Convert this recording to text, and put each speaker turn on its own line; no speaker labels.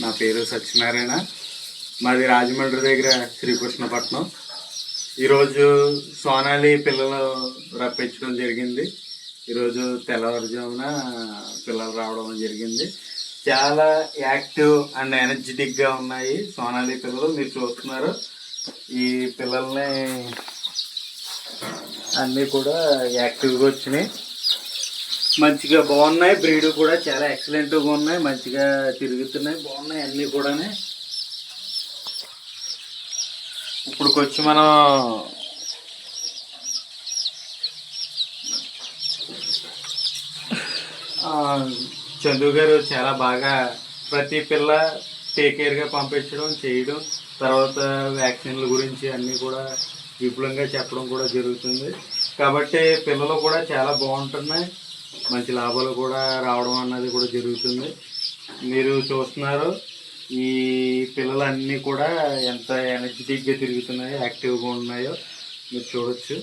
నా పేరు సత్యనారాయణ. మాది రాజమండ్రి దగ్గర శ్రీకృష్ణపట్నం. ఈరోజు సోనాలి పిల్లలు రప్పించడం జరిగింది. ఈరోజు తెల్లవారుజామున పిల్లలు రావడం జరిగింది. చాలా యాక్టివ్ అండ్ ఎనర్జెటిక్గా ఉన్నాయి సోనాలి పిల్లలు. మీరు చూస్తున్నారు. ఈ పిల్లల్ని అన్నీ కూడా యాక్టివ్గా వచ్చినాయి. మంచిగా బాగున్నాయి. బ్రీడ్ కూడా చాలా ఎక్సలెంట్గా ఉన్నాయి. మంచిగా తిరుగుతున్నాయి. బాగున్నాయి అన్నీ కూడా ఇప్పుడు వచ్చి మనం చందు గారు చాలా బాగా ప్రతి పిల్ల టేక్ కేర్గా పంపించడం చేయడం తర్వాత వ్యాక్సిన్ల గురించి అన్నీ కూడా విపులంగా చెప్పడం కూడా జరుగుతుంది. కాబట్టి పిల్లలు కూడా చాలా బాగుంటున్నాయి. మంచి లాభాలు కూడా రావడం అన్నది కూడా జరుగుతుంది. మీరు చూస్తున్నారు ఈ పిల్లలన్నీ కూడా ఎంత ఎనర్జెటిక్గా తిరుగుతున్నాయో యాక్టివ్గా ఉన్నాయో మీరు చూడొచ్చు.